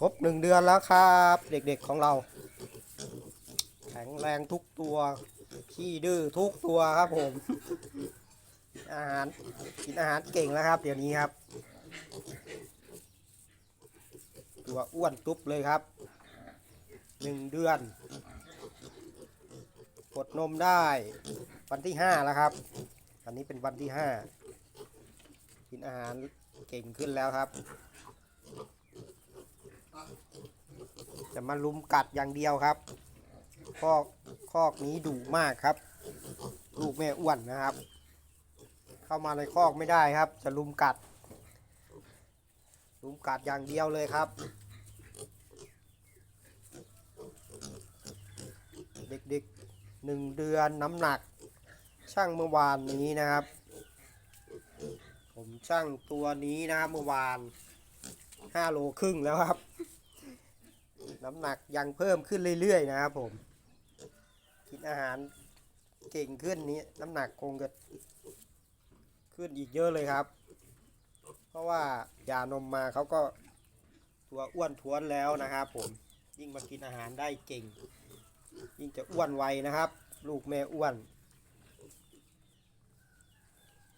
ครบหนึ่งเดือนแล้วครับ เด็กๆของเรา แข็งแรงทุกตัวขี้ดื้อทุกตัวครับผม อาหารกินอาหารเก่งแล้วครับ เดี๋ยวนี้ครับ ตัวอ้วนตุ๊บเลยครับหนึ่งเดือนกดนมได้วันที่ห้าแล้วครับ อันนี้เป็นวันที่ห้ากินอาหารเก่งขึ้นแล้วครับ จะมาลุมกัดอย่างเดียวครับคอกคอกนี้ดุมากครับ ลูกแม่อ้วนนะครับ เข้ามาในคอกไม่ได้ครับ จะลุมกัด ลุมกัดอย่างเดียวเลยครับ เด็กๆหนึ่งเดือนน้ำหนัก ช่างเมื่อวานนี้นะครับ ผมช่างตัวนี้นะครับเมื่อวานห้าโลครึ่งแล้วครับ น้ำหนักยังเพิ่มขึ้นเรื่อยๆนะครับผม กินอาหารเก่งขึ้นนี้น้ำหนักคงจะขึ้นอีกเยอะเลยครับ เพราะว่ายานมมาเขาก็ตัวอ้วนท้วนแล้วนะครับผมยิ่งมากินอาหารได้เก่ง ยิ่งจะอ้วนไวนะครับ ลูกแม่อ้วน